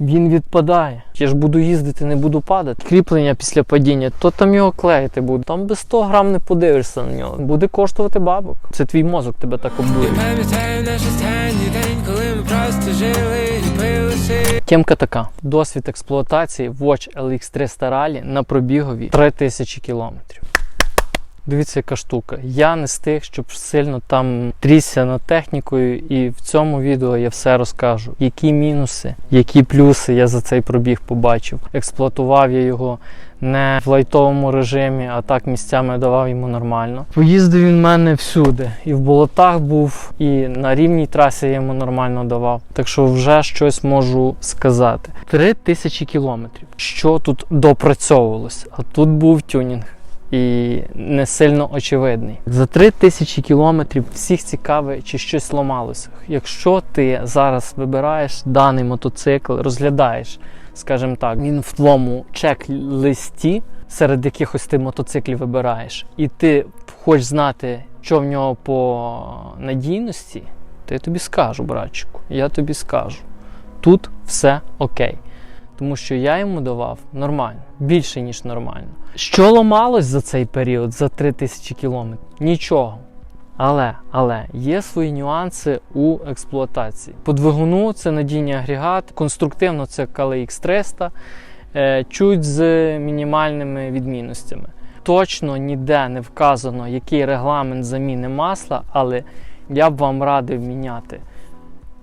Він відпадає. Я ж буду їздити, не буду падати. Кріплення після падіння, то там його клеїти буде. Там без 100 грам не подивишся на нього. Буде коштувати бабок. Це твій мозок тебе так обдує. Пили. Тємка така. Досвід експлуатації Watch LX300 Rally на пробігові 3000 кілометрів. Дивіться, яка штука. Я не з тих, щоб сильно там трісся над технікою, і в цьому відео я все розкажу. Які мінуси, які плюси я за цей пробіг побачив. Експлуатував я його не в лайтовому режимі, а так місцями давав йому нормально. Поїздив він в мене всюди. І в болотах був, і на рівній трасі я йому нормально давав. Так що вже щось можу сказати. Три тисячі кілометрів. Що тут допрацьовувалося? А тут був тюнінг. І не сильно очевидний. За три тисячі кілометрів всіх цікавить, чи щось ламалося. Якщо ти зараз вибираєш даний мотоцикл, розглядаєш, скажімо так, він в твоєму чек-листі, серед якихось ти мотоциклів вибираєш, і ти хочеш знати, що в нього по надійності, то я тобі скажу, братчику, я тобі скажу. Тут все окей. Тому що я йому давав нормально, більше, ніж нормально. Що ламалось за цей період, за 3000 кілометрів? Нічого. Але, але є свої нюанси у експлуатації. По двигуну це надійний агрегат, конструктивно це KLX 300, е, чуть з мінімальними відмінностями. Точно ніде не вказано, який регламент заміни масла, але я б вам радив міняти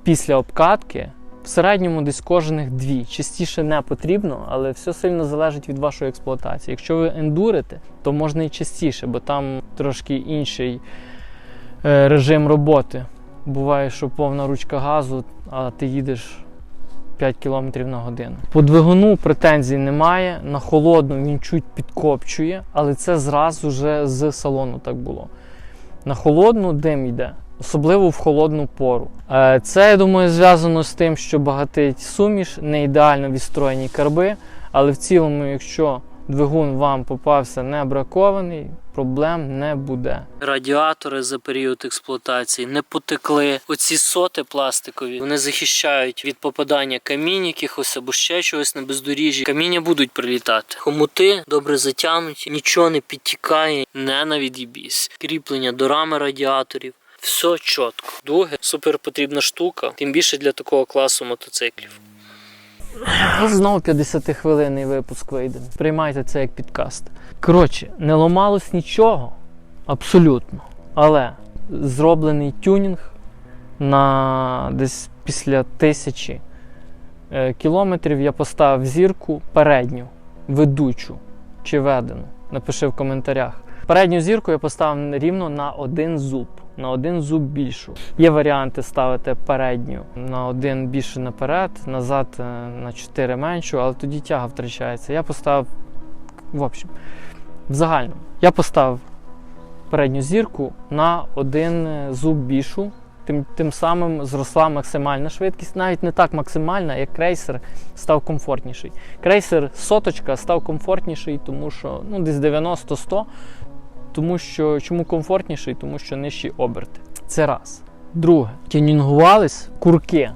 після обкатки. В середньому десь кожних дві. Частіше не потрібно, але все сильно залежить від вашої експлуатації. Якщо ви ендурите, то можна і частіше, бо там трошки інший е, режим роботи. Буває, що повна ручка газу, а ти їдеш 5 км на годину. По двигуну претензій немає. На холодну він чуть підкопчує, але це зразу вже з салону так було. На холодну дим йде, особливо в холодну пору. Е, Це, я думаю, зв'язано з тим, що багатить суміш, не ідеально відстроєні карби, але в цілому, якщо двигун вам попався не бракований, проблем не буде. Радіатори за період експлуатації не потекли. Оці соти пластикові вони захищають від попадання камінь якихось або ще чогось на бездоріжжі. Каміння будуть прилітати. Хомути добре затягнуті, нічого не підтікає, не на від'їбісь. Кріплення до рами радіаторів. Все чітко. Дуги супер потрібна штука, тим більше для такого класу мотоциклів. Знову 50 хвилинний випуск вийде. Приймайте це як підкаст. Коротше, не ламалось нічого абсолютно. Але зроблений тюнінг на десь після тисячі е, кілометрів я поставив зірку передню, ведучу чи ведену. Напиши в коментарях. Передню зірку я поставив рівно на один зуб. На один зуб більшу. Є варіанти ставити передню на один більше наперед, назад е, на 4 меншу, але тоді тяга втрачається. Я поставив, в общем, в загальному, я поставив передню зірку на один е, зуб більшу. Тим, тим самим зросла максимальна швидкість, навіть не так максимальна, як крейсер став комфортніший. Крейсер соточка став комфортніший, тому що ну, десь 90-100, тому що чому комфортніший? Тому що нижчі оберти. Це раз. Друге, тюнінгувались курки.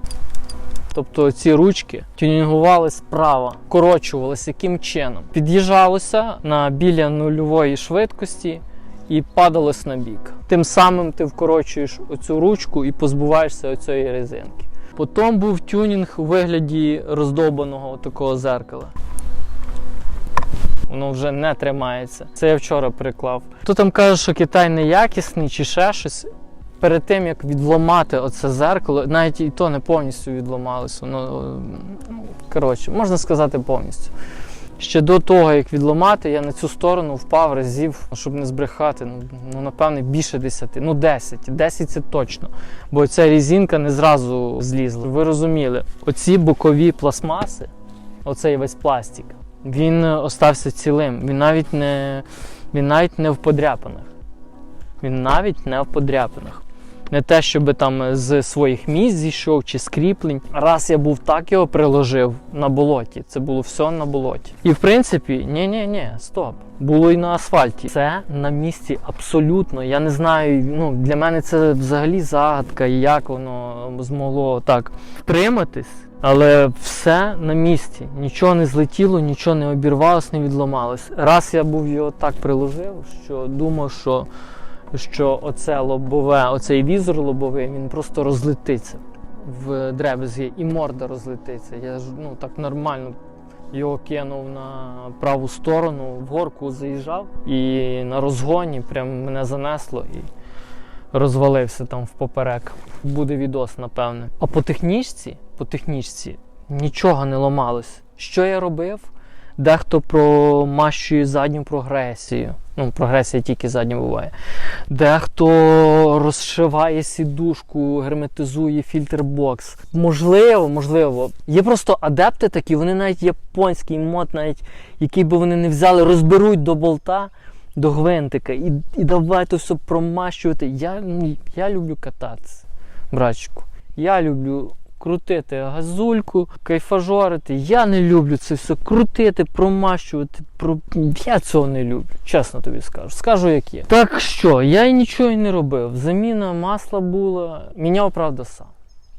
Тобто ці ручки тюнінгували справа, корочувалися яким чином? Під'їжджалося на біля нульової швидкості і падалось на бік. Тим самим ти вкорочуєш оцю ручку і позбуваєшся оцієї резинки. Потім був тюнінг у вигляді роздовбаного такого зеркала. Воно вже не тримається. Це я вчора приклав. Хто там каже, що Китай неякісний чи ще щось. Перед тим як відломати оце зеркало, навіть і то не повністю відломалося. Ну, коротше, можна сказати повністю. Ще до того, як відломати, я на цю сторону впав разів, щоб не збрехати. Ну, ну напевне, більше 10, ну 10. 10 це точно. Бо ця різинка не зразу злізла. Ви розуміли, оці бокові пластмаси, оцей весь пластик, він остався цілим. Він навіть не, він навіть не в подряпинах. Він навіть не в подряпинах. Не те, щоб там з своїх місць зійшов чи з кріплень. Раз я був так його приложив на болоті. Це було все на болоті. І в принципі, ні, ні, ні, стоп. Було і на асфальті. Це на місці абсолютно. Я не знаю. Ну для мене це взагалі загадка, як воно змогло так втриматись Але все на місці. Нічого не злетіло, нічого не обірвалось, не відламалось. Раз я був його так приложив, що думав, що, що оце лобове, оцей візор лобовий, він просто розлетиться в дребезгі і морда розлетиться. Я ж ну так нормально його кинув на праву сторону, в горку заїжджав і на розгоні прям мене занесло і розвалився там в поперек. Буде відос, напевне. А по технічці, по технічці нічого не ламалось. Що я робив? Дехто промащує задню прогресію. Ну, прогресія тільки задня буває. Дехто розшиває сідушку, герметизує фільтрбокс. Можливо, можливо. Є просто адепти такі, вони навіть японський мод, навіть який би вони не взяли, розберуть до болта, до гвинтика і, і давай все промащувати. Я, ну, я люблю кататися, братчику. Я люблю крутити газульку, кайфажорити. Я не люблю це все крутити, промащувати. Про... Я цього не люблю, чесно тобі скажу. Скажу, як є. Так що, я нічого й не робив. Заміна масла була. Міняв, правда, сам.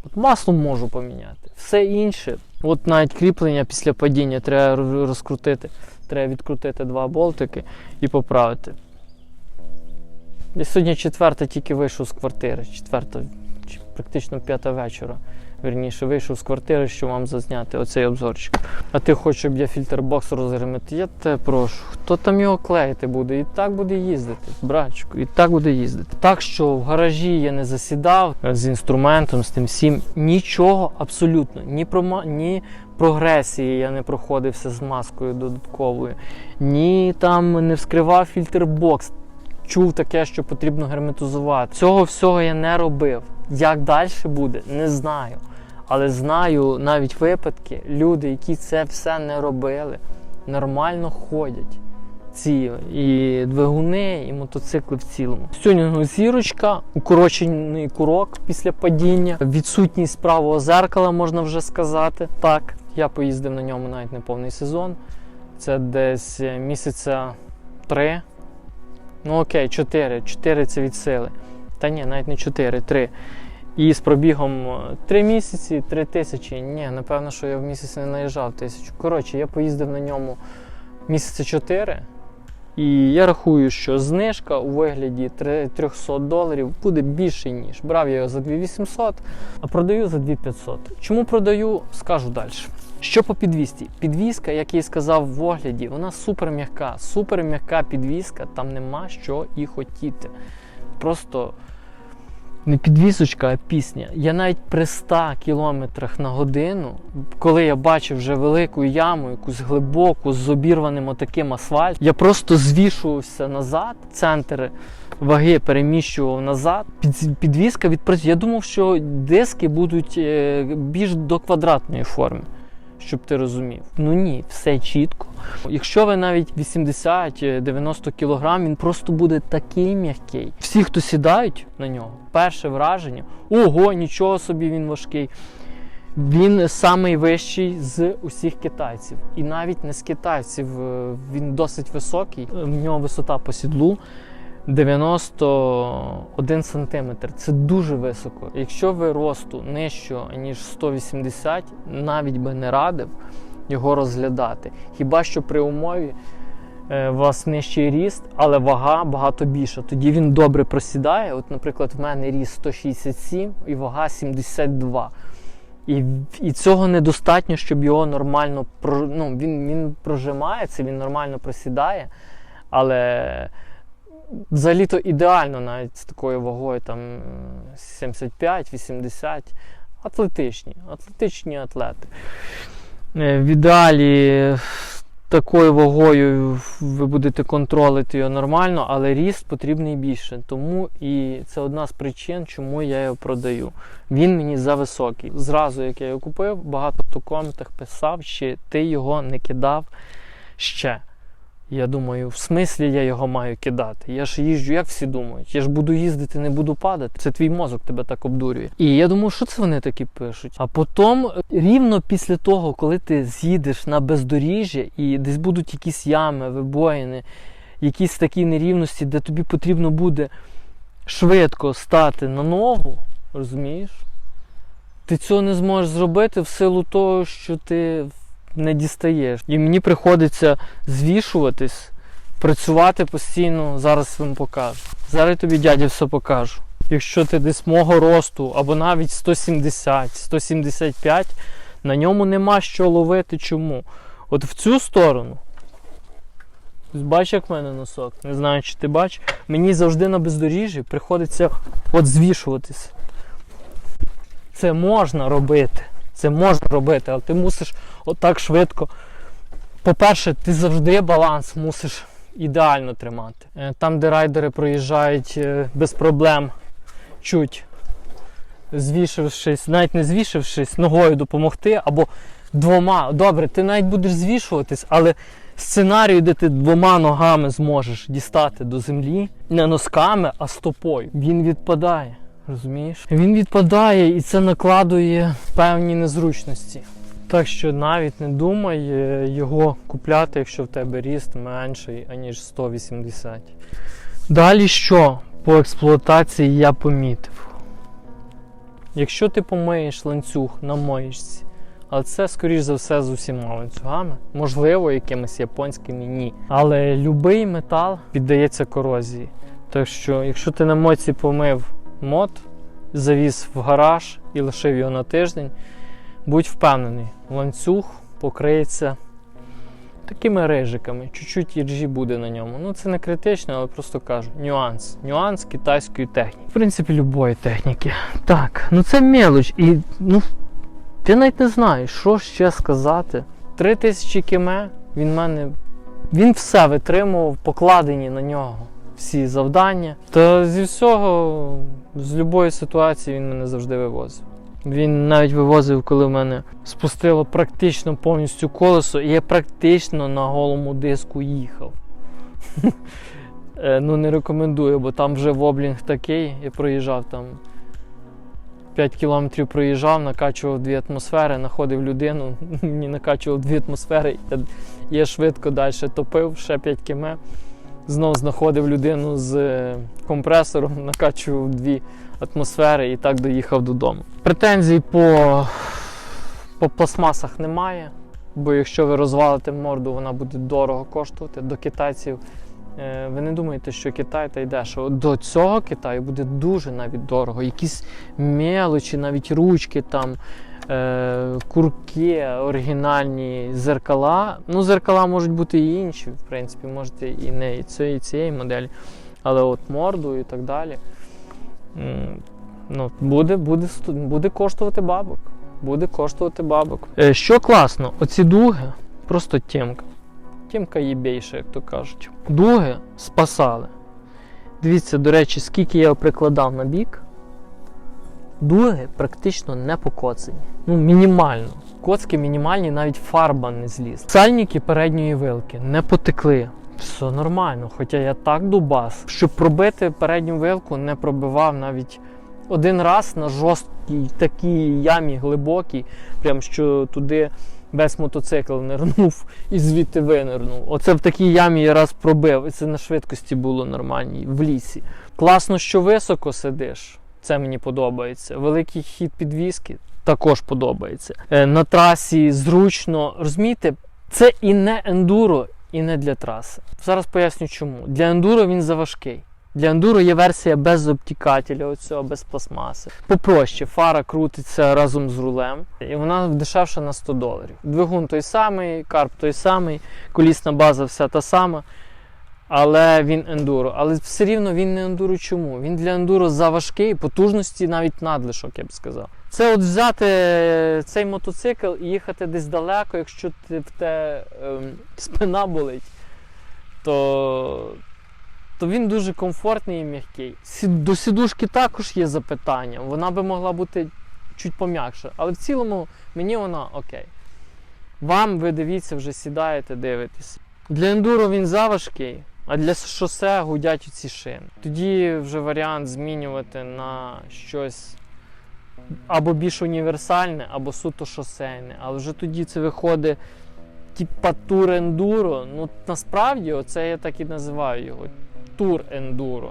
От масло можу поміняти. Все інше, от навіть кріплення після падіння треба розкрутити. Треба відкрутити два болтики і поправити. Я сьогодні четверта тільки вийшов з квартири. Четверта, практично п'ята вечора. Вірніше, вийшов з квартири, щоб вам зазняти оцей обзорчик. А ти хочеш, щоб я фільтрбокс розгримити? Я тебе прошу. Хто там його клеїти буде? І так буде їздити, братчику, і так буде їздити. Так що в гаражі я не засідав е, з інструментом, з тим всім. Нічого абсолютно, ні прома... ні прогресії я не проходився з маскою додатковою, ні там не вскривав фільтрбокс чув таке, що потрібно герметизувати. Цього всього я не робив. Як далі буде, не знаю. Але знаю навіть випадки, люди, які це все не робили, нормально ходять. Ці і двигуни, і мотоцикли в цілому. Сьогодні зірочка, укорочений курок після падіння, відсутність правого зеркала, можна вже сказати. Так, я поїздив на ньому навіть не повний сезон. Це десь місяця три. Ну окей, 4. 4 це від сили. Та ні, навіть не 4, 3. І з пробігом 3 місяці, 3 тисячі. Ні, напевно, що я в місяць не наїжджав тисячу. Коротше, я поїздив на ньому місяця 4. І я рахую, що знижка у вигляді 300 доларів буде більше, ніж. Брав я його за 2800, а продаю за 2500. Чому продаю, скажу далі. Що по підвісці? Підвізка, як я і сказав в огляді, вона супер м'яка. Супер м'яка підвізка, там нема що і хотіти. Просто не підвісочка, а пісня. Я навіть при 100 кілометрах на годину, коли я бачив вже велику яму, якусь глибоку, з обірваним отаким асфальтом, я просто звішувався назад, центр ваги переміщував назад. Під, підвіска відпрацює. Я думав, що диски будуть е, більш до квадратної форми. Щоб ти розумів. Ну ні, все чітко. Якщо ви навіть 80-90 кг, він просто буде такий м'який. Всі, хто сідають на нього, перше враження: ого, нічого собі він важкий. Він самий вищий з усіх китайців. І навіть не з китайців. е, Він досить високий. В нього висота по сідлу 91 см. Це дуже високо. Якщо ви росту нижче, ніж 180, навіть би не радив його розглядати. Хіба що при умові е, у вас нижчий ріст, але вага багато більша. Тоді він добре просідає. От, наприклад, в мене ріст 167 і вага 72. І, і цього недостатньо, щоб його нормально ну, він, він прожимається, він нормально просідає, але взагалі-то ідеально навіть з такою вагою там 75-80. Атлетичні, атлетичні атлети. Е, В ідеалі такою вагою ви будете контролити його нормально, але ріст потрібний більше. Тому і це одна з причин, чому я його продаю. Він мені зависокий. Зразу, як я його купив, багато хто в коментах писав, чи ти його не кидав ще. Я думаю, в смислі я його маю кидати. Я ж їжджу, як всі думають. Я ж буду їздити, не буду падати. Це твій мозок тебе так обдурює. І я думаю, що це вони такі пишуть. А потім, рівно після того, коли ти з'їдеш на бездоріжжя і десь будуть якісь ями, вибоїни, якісь такі нерівності, де тобі потрібно буде швидко стати на ногу, розумієш? ти цього не зможеш зробити в силу того, що ти не дістаєш. І мені приходиться звішуватись, працювати постійно. Зараз вам покажу. Зараз я тобі дядя все покажу. Якщо ти десь мого росту або навіть 170, 175, на ньому нема що ловити. Чому? От в цю сторону. Ось Бач, як в мене носок. Не знаю, чи ти бачиш. Мені завжди на бездоріжжі приходиться от звішуватись. Це можна робити. Це можна робити, але ти мусиш отак швидко. По-перше, ти завжди баланс мусиш ідеально тримати. Е, Там, де райдери проїжджають е, без проблем, чуть звішившись, навіть не звішившись, ногою допомогти або двома. Добре, ти навіть будеш звішуватись, але сценарію, де ти двома ногами зможеш дістати до землі, не носками, а стопою, він відпадає. Розумієш? Він відпадає і це накладує певні незручності. Так що навіть не думай е, його купляти, якщо в тебе ріст менший, аніж 180. Далі що по експлуатації я помітив? Якщо ти помиєш ланцюг на моєчці, але це, скоріш за все, з усіма ланцюгами, можливо, якимись японськими ні. Але будь-який метал піддається корозії. Так що, якщо ти на моці помив мод, завіз в гараж і лишив його на тиждень, будь впевнений, ланцюг покриється такими рижиками. Чуть-чуть іржі буде на ньому. Ну це не критично, але просто кажу. Нюанс. Нюанс китайської техніки. В принципі, любої техніки. Так, ну це мелоч. І ну, ти навіть не знаєш, що ще сказати. Три тисячі кіме, він мене. Він все витримував, покладені на нього всі завдання. Та зі всього, з будь-якої ситуації він мене завжди вивозив. Він навіть вивозив, коли в мене спустило практично повністю колесо, і я практично на голому диску їхав. Е, Ну, не рекомендую, бо там вже воблінг такий, я проїжджав там 5 кілометрів проїжджав, накачував дві атмосфери, знаходив людину, мені накачував дві атмосфери, я, я швидко далі топив, ще 5 км. Знов знаходив людину з е, компресором, накачував дві атмосфери і так доїхав додому. Претензій по, по пластмасах немає, бо якщо ви розвалите морду, вона буде дорого коштувати. До китайців е, ви не думаєте, що Китай та й дешево. До цього Китаю буде дуже навіть дорого. Якісь мелочі, навіть ручки там. е, Курки, оригінальні зеркала. Ну, зеркала можуть бути і інші, в принципі, можете і не і цієї, цієї моделі, але от морду і так далі. Ну, буде, буде, буде коштувати бабок. Буде коштувати бабок. Е, що класно, оці дуги просто тємка. Тємка є більше, як то кажуть. Дуги спасали. Дивіться, до речі, скільки я його прикладав на бік. Дуги практично не покоцані. Ну, мінімально. Коцки мінімальні, навіть фарба не зліз. Сальники передньої вилки не потекли. Все нормально, хоча я так дубас. Щоб пробити передню вилку, не пробивав навіть один раз на жорсткій такій ямі глибокій, прям що туди весь мотоцикл нирнув і звідти винирнув. Оце в такій ямі я раз пробив, і це на швидкості було нормальній в лісі. Класно, що високо сидиш. Це мені подобається. Великий хід підвіски також подобається. Е, На трасі зручно. Розумієте, це і не ендуро, і не для траси. Зараз поясню чому. Для ендуро він заважкий. Для ендуро є версія без обтікателя, оцього, без пластмаси. Попроще, фара крутиться разом з рулем, і вона дешевша на 100 доларів. Двигун той самий, карп той самий, колісна база вся та сама. Але він ендуро. Але все рівно він не ендуро чому? Він для ендуро заважкий, потужності навіть надлишок, я б сказав. Це от взяти цей мотоцикл і їхати десь далеко, якщо ти в те ем, спина болить, то, то він дуже комфортний і м'який. До сідушки також є запитання. Вона би могла бути чуть пом'якша. Але в цілому мені вона окей. Вам ви дивіться, вже сідаєте, дивитесь. Для ендуро він заважкий, а для шосе гудять ці шини. Тоді вже варіант змінювати на щось або більш універсальне, або суто шосейне. Але вже тоді це виходить типа тур ендуро. Ну насправді оце я так і називаю його тур ендуро.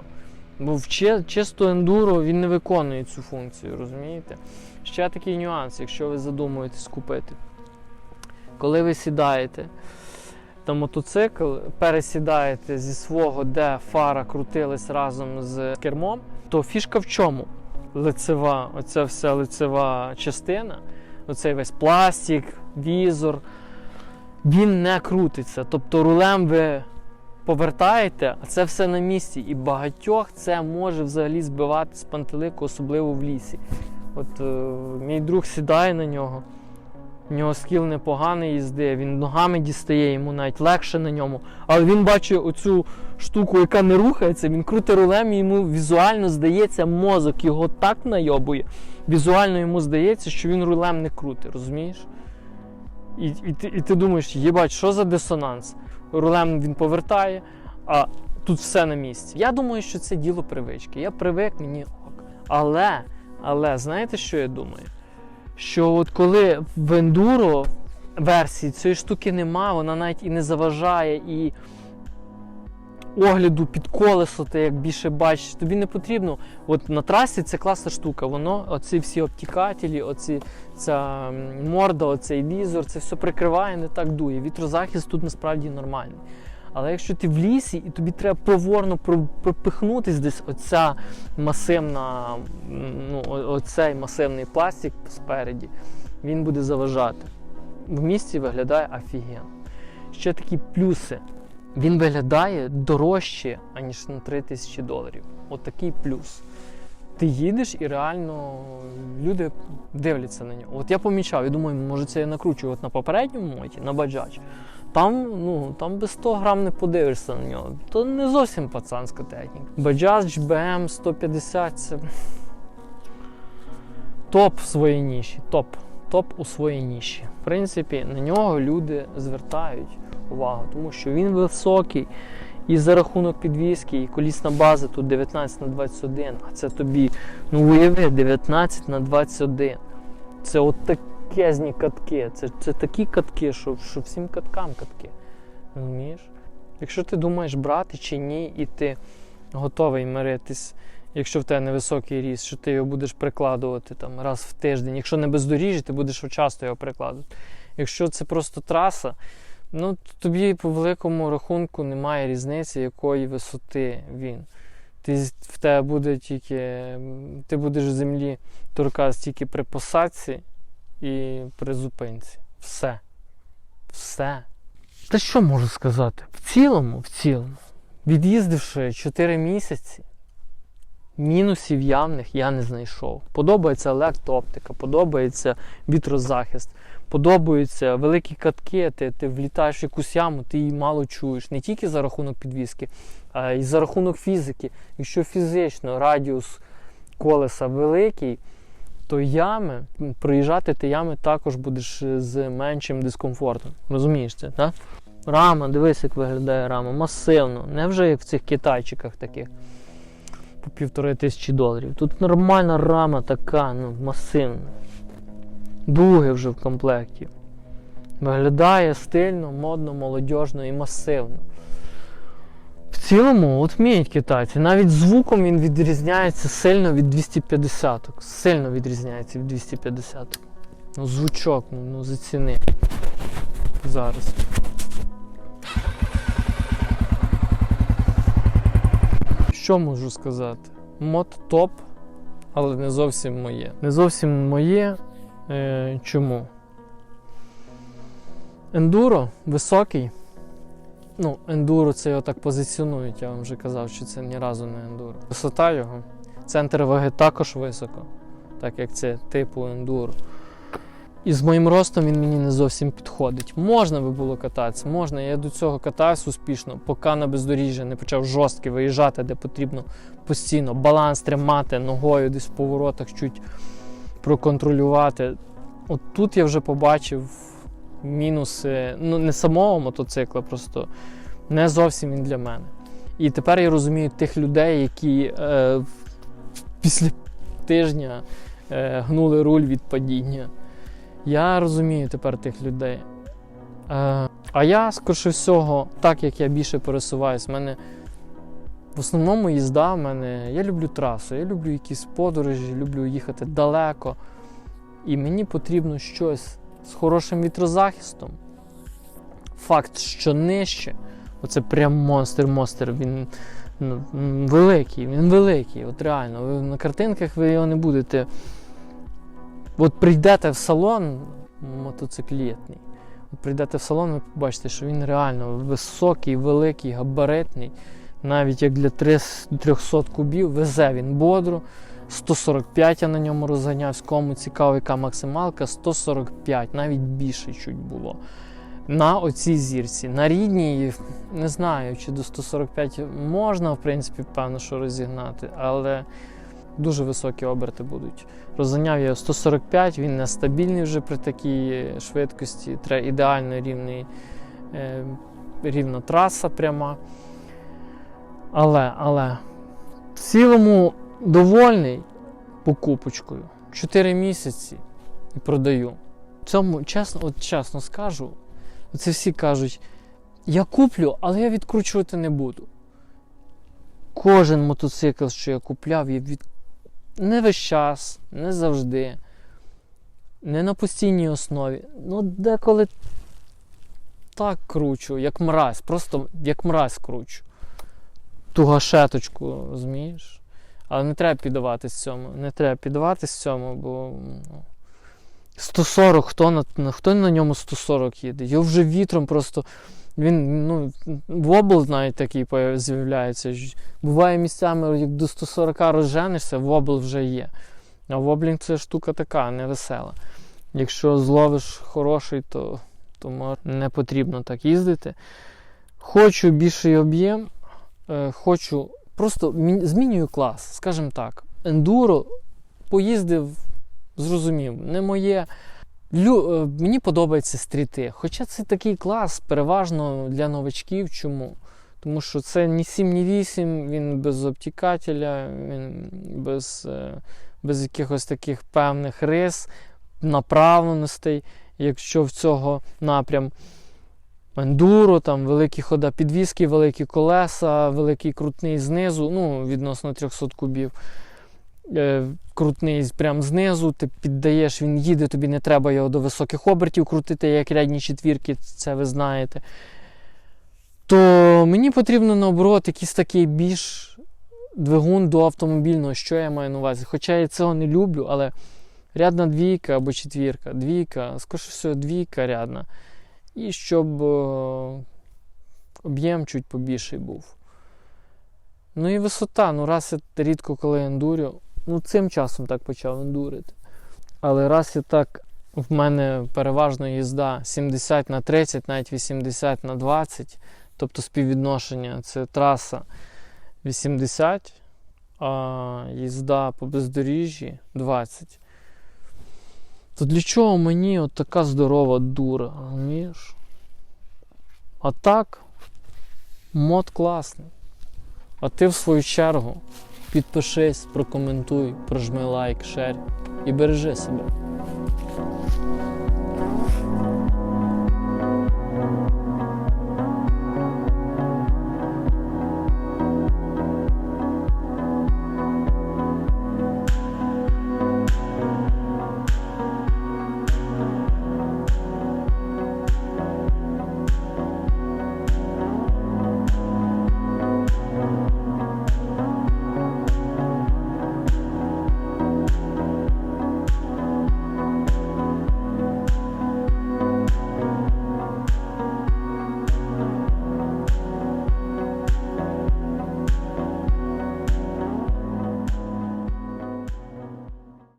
Бо в чи- чисто ендуро він не виконує цю функцію, розумієте? Ще такий нюанс, якщо ви задумуєтесь купити. Коли ви сідаєте на мотоцикл, пересідаєте зі свого, де фара крутилась разом з кермом, то фішка в чому? Лицева, оця вся лицева частина, оцей весь пластик, візор, він не крутиться. Тобто рулем ви повертаєте, а це все на місці. І багатьох це може взагалі збивати з пантелику, особливо в лісі. От е, мій друг сідає на нього. У нього скіл непоганий їзди, він ногами дістає, йому навіть легше на ньому. Але він бачить оцю штуку, яка не рухається, він крутить рулем, і йому візуально здається, мозок його так найобує. Візуально йому здається, що він рулем не крутить, розумієш? І, і, ти, і ти думаєш, єбать, що за дисонанс? Рулем він повертає, а тут все на місці. Я думаю, що це діло привички. Я привик, мені ок. Але, але знаєте, що я думаю? Що от коли в ендуро версії цієї штуки нема, вона навіть і не заважає, і огляду під колесо, ти як більше бачиш, тобі не потрібно. От на трасі це класна штука. Воно, оці всі обтікателі, оці, ця морда, оцей візор, це все прикриває, не так дує. Вітрозахист тут насправді нормальний. Але якщо ти в лісі і тобі треба проворно про- пропихнутись десь оця масивна, ну, оцей масивний пластик спереді, він буде заважати. В місті виглядає офігенно. Ще такі плюси. Він виглядає дорожче, аніж на 3 тисячі доларів. От плюс. Ти їдеш і реально люди дивляться на нього. От я помічав, я думаю, може це я накручую от на попередньому моті, на баджач. Там, ну, там без 100 грам не подивишся на нього. То не зовсім пацанська техніка. Bajaj BM 150 це топ в своїй ніші. Топ. Топ у своїй ніші. В принципі, на нього люди звертають увагу, тому що він високий. І за рахунок підвіски, і колісна база тут 19 на 21, а це тобі, ну уяви, 19 на 21. Це от такезні катки. Це, це такі катки, що, що всім каткам катки. Розумієш? Якщо ти думаєш брати чи ні, і ти готовий миритись, якщо в тебе невисокий ріст, що ти його будеш прикладувати там раз в тиждень. Якщо не бездоріжжя, ти будеш часто його прикладувати. Якщо це просто траса, ну тобі по великому рахунку немає різниці, якої висоти він. Ти, в тебе буде тільки, ти будеш в землі торкатися тільки при посадці і при зупинці. Все. Все. Та що можу сказати? В цілому, в цілому, від'їздивши 4 місяці, мінусів явних я не знайшов. Подобається електрооптика, подобається вітрозахист, подобаються великі катки, ти, ти влітаєш в якусь яму, ти її мало чуєш. Не тільки за рахунок підвіски, а й за рахунок фізики. Якщо фізично радіус колеса великий, то ями, проїжджати ти ями також будеш е, з меншим дискомфортом. Розумієш це, так? Рама, дивись, як виглядає рама, масивно. Не вже як в цих китайчиках таких по півтори тисячі доларів. Тут нормальна рама така, ну, масивна. Дуги вже в комплекті. Виглядає стильно, модно, молодіжно і масивно. В цілому, от вміють китайці. Навіть звуком він відрізняється сильно від 250 Сильно відрізняється від 250 Ну, звучок, ну, ну заціни. Зараз. Що можу сказати? Мод топ, але не зовсім моє. Не зовсім моє. Е, чому? Ендуро високий. Ну, ендуро це його так позиціонують, я вам вже казав, що це ні разу не ендуро. Висота його. Центр ваги також високо, так як це типу ендуро. І з моїм ростом він мені не зовсім підходить. Можна би було кататися, можна. Я до цього катаюсь успішно, поки на бездоріжжя не почав жорстко виїжджати, де потрібно постійно баланс тримати ногою десь в поворотах, чуть проконтролювати. От тут я вже побачив мінуси, ну не самого мотоцикла, просто не зовсім він для мене. І тепер я розумію тих людей, які е, після тижня е, гнули руль від падіння. Я розумію тепер тих людей. Е, а я, скоріше всього, так як я більше пересуваюсь, в мене в основному їзда в мене. Я люблю трасу, я люблю якісь подорожі, люблю їхати далеко. І мені потрібно щось з хорошим вітрозахистом. Факт, що нижче, оце прям монстр-монстр. Він ну, великий, він великий. От реально. Ви на картинках ви його не будете. От прийдете в салон мотоциклетний. От прийдете в салон, ви побачите, що він реально високий, великий, габаритний. Навіть як для 300 кубів везе він бодро. 145 я на ньому розганявся. Кому цікаво, яка максималка, 145, навіть більше чуть було. На оцій зірці. На рідній, не знаю, чи до 145 можна, в принципі, певно, що розігнати, але дуже високі оберти будуть. Розганяв я 145, він нестабільний вже при такій швидкості. Треба ідеально рівний, е, рівна траса пряма. Але, але в цілому довольний покупочкою. 4 місяці і продаю. Цьому чесно, от чесно скажу, це всі кажуть, я куплю, але я відкручувати не буду. Кожен мотоцикл, що я купляв, я від... не весь час, не завжди, не на постійній основі. Ну, деколи так кручу, як мразь, просто як мразь кручу. Ту гашеточку, розумієш? Але не треба піддаватись цьому. Не треба піддаватись цьому, бо ну, 140, хто на, хто на ньому 140 їде? Його вже вітром просто. Він, ну, вобл навіть такий з'являється. Буває місцями, як до 140 розженешся, вобл вже є. А воблінг це штука така, невесела. Якщо зловиш хороший, то, то не потрібно так їздити. Хочу більший об'єм, хочу просто змінюю клас, скажімо так. Ендуро поїздив, зрозумів, не моє. Лю, е, мені подобаються стріти. Хоча це такий клас, переважно для новачків. Чому? Тому що це ні 7, ні 8, він без обтікателя, він без, е, без якихось таких певних рис, направленостей, якщо в цього напрям. Ендуро, там великі хода підвіски, великі колеса, великий крутний знизу, ну, відносно 300 кубів. Е, крутний прям знизу, ти піддаєш, він їде, тобі не треба його до високих обертів крутити, як рядні четвірки, це ви знаєте. То мені потрібно наоборот якийсь такий більш двигун до автомобільного, що я маю на увазі. Хоча я цього не люблю, але рядна двійка або четвірка, двійка, скоріше всього, двійка рядна. І щоб е, об'єм чуть побільший був. Ну і висота. Ну, раз я рідко коли ендурю, ну цим часом так почав ендурити. Але раз я так, в мене переважно їзда 70 на 30, навіть 80 на 20, тобто співвідношення це траса 80, а їзда по бездоріжжі 20. То для чого мені от така здорова дура, розумієш? А так, мод класний. А ти в свою чергу підпишись, прокоментуй, прожми лайк, шер і бережи себе.